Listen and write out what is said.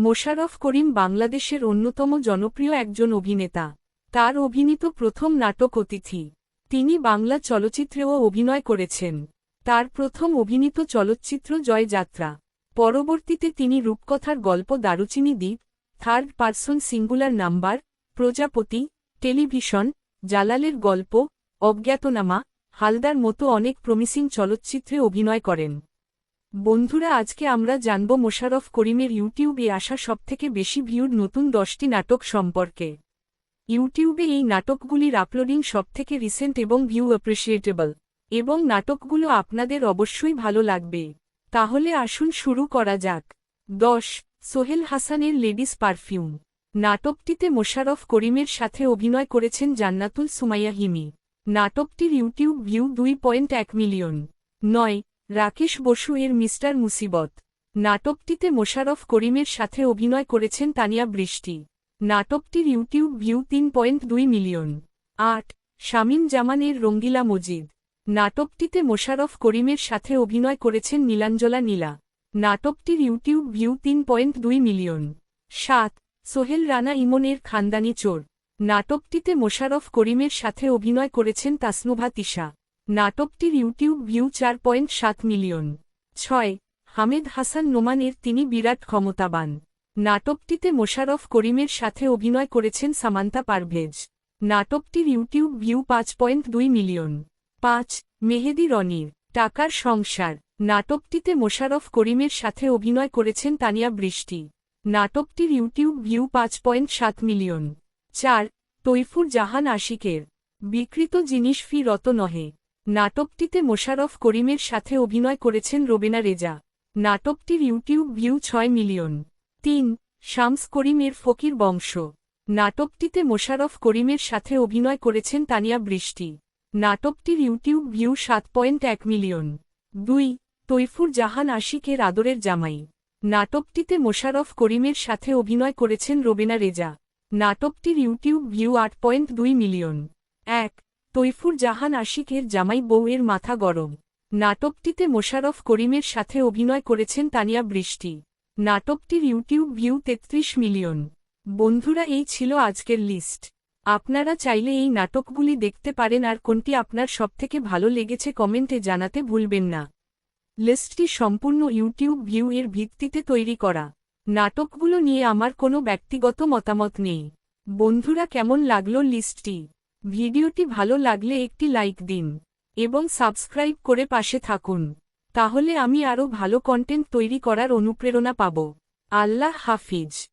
মোশাররফ করিম বাংলাদেশের অন্যতম জনপ্রিয় একজন অভিনেতা। তার অভিনীত প্রথম নাটক অতিথি। তিনি বাংলা চলচ্চিত্রেও অভিনয় করেছেন। তার প্রথম অভিনীত চলচ্চিত্র জয়যাত্রা। পরবর্তীতে তিনি রূপকথার গল্প Daruchini Dwip third person singular number প্রজাপতি টেলিভিশন জালালের গল্প, অজ্ঞাতনামা, হালদার মতো অনেক প্রমিসিং চলচ্চিত্রে অভিনয় করেন। বন্ধুরা, আজকে আমরা জানব মোশারফ করিমের ইউটিউবে আসা সবথেকে বেশি ভিউর নতুন দশটি নাটক সম্পর্কে। ইউটিউবে এই নাটকগুলির আপলোডিং সবথেকে রিসেন্ট এবং ভিউ অ্যাপ্রিসিয়েটেবল, এবং নাটকগুলো আপনাদের অবশ্যই ভালো লাগবে। তাহলে আসুন শুরু করা যাক। দশ, সোহেল হাসানের লেডিস পারফিউম। নাটকটিতে মোশারফ করিমের সাথে অভিনয় করেছেন জান্নাতুল সুমাইয়া হিমি। নাটকটির ইউটিউব ভিউ দুই পয়েন্ট এক মিলিয়ন। নয় রাকেশ বসু এর মিস্টার মুসিবত। নাটকটিতে মোশারফ করিমের সাথে অভিনয় করেছেন তানিয়া বৃষ্টি। নাটকটির ইউটিউব ভিউ তিন পয়েন্ট দুই মিলিয়ন। আট, শামীম জামানের রঙ্গিলা মজিদ। নাটকটিতে মোশারফ করিমের সাথে অভিনয় করেছেন নীলাঞ্জলা নীলা। নাটকটির ইউটিউব ভিউ তিন পয়েন্ট দুই মিলিয়ন। সাত, সোহেল রানা ইমনের খানদানি চোর। নাটকটিতে মোশারফ করিমের সাথে অভিনয় করেছেন তাসনুভা তিশা। নাটকটির ইউটিউব ভিউ চার পয়েন্ট সাত মিলিয়ন। ছয়, হামেদ হাসান নোমানের তিনি বিরাট ক্ষমতাবান। নাটকটিতে মোশারফ করিমের সাথে অভিনয় করেছেন সামান্তা পারভেজ। নাটকটির ইউটিউব ভিউ পাঁচ পয়েন্ট দুই মিলিয়ন। পাঁচ, মেহেদি রনির। টাকার সংসার। নাটকটিতে মোশারফ করিমের সাথে অভিনয় করেছেন তানিয়া বৃষ্টি। নাটকটির ইউটিউব ভিউ পাঁচ পয়েন্ট সাত মিলিয়ন। চার, তৈফুর জাহান আশিকের। বিকৃত জিনিস ফি রত নহে। নাটকটিতে মোশারফ করিমের সাথে অভিনয় করেছেন রোবেনা রেজা। নাটকটির ইউটিউব ভিউ ছয় মিলিয়ন। তিন, শামস করিমের ফকির বংশ। নাটকটিতে মোশারফ করিমের সাথে অভিনয় করেছেন তানিয়া বৃষ্টি। নাটকটির ইউটিউব ভিউ সাত পয়েন্ট এক মিলিয়ন। দুই, তৈফুর জাহান আশিকের আদরের জামাই। নাটকটিতে মোশারফ করিমের সাথে অভিনয় করেছেন রোবেনা রেজা। নাটকটির ইউটিউব ভিউ আট পয়েন্ট দুই মিলিয়ন। এক তৈফুর জাহান আশিকের জামাই বউয়ের মাথা গরম। নাটকটিতে মোশারফ করিমের সাথে অভিনয় করেছেন তানিয়া বৃষ্টি। নাটকটির ইউটিউব ভিউ তেত্রিশ মিলিয়ন। বন্ধুরা, এই ছিল আজকের লিস্ট। আপনারা চাইলে এই নাটকগুলি দেখতে পারেন আর কোনটি আপনার সবথেকে ভালো লেগেছে কমেন্টে জানাতে ভুলবেন না। লিস্টটি সম্পূর্ণ ইউটিউব ভিউ এর ভিত্তিতে তৈরি করা। নাটকগুলো নিয়ে আমার কোনো ব্যক্তিগত মতামত নেই। বন্ধুরা, কেমন লাগল লিস্টটি? ভিডিওটি ভালো লাগলে একটি লাইক দিন এবং সাবস্ক্রাইব করে পাশে থাকুন। তাহলে আমি আরও ভালো কন্টেন্ট তৈরি করার অনুপ্রেরণা পাব। আল্লাহ হাফিজ।